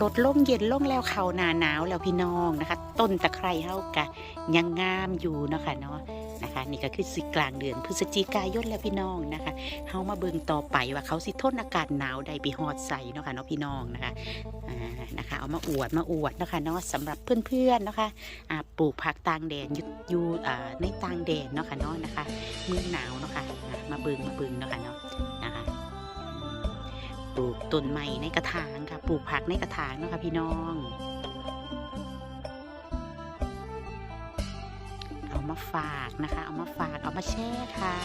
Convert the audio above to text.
ลดล่งเย็นล่งแล้วเขาหนาหนาวแล้วพี่น้องนะคะ ต้นตะไคร้เฮากะยังงามอยู่นะคะเนาะนะคะ นี่ก็คือสิกลางเดือนพฤศจิกายนแล้วพี่น้องนะคะเฮามาเบิ่งต่อไปว่าเขาสิทนอากาศหนาวใดไปฮอดใส่เนาะค่ะเนาะพี่น้องนะคะอ่านะคะเอามาอวดมาอวดนะคะเนาะสำหรับเพื่อนๆนะคะอ่าปลูกผักต่างแดนอยู่อ่าในต่างแดนเนาะค่ะเนาะนะคะเมืองหนาวเนาะค่ะอ่ามาเบิ่งมาเบิ่งเนาะค่ะเนาะ ลูกต้นไม้ในกระถางค่ะ ปลูกผักในกระถางนะคะพี่น้อง เอามาฝากนะคะ เอามาฝาก เอามาแช่ค่ะ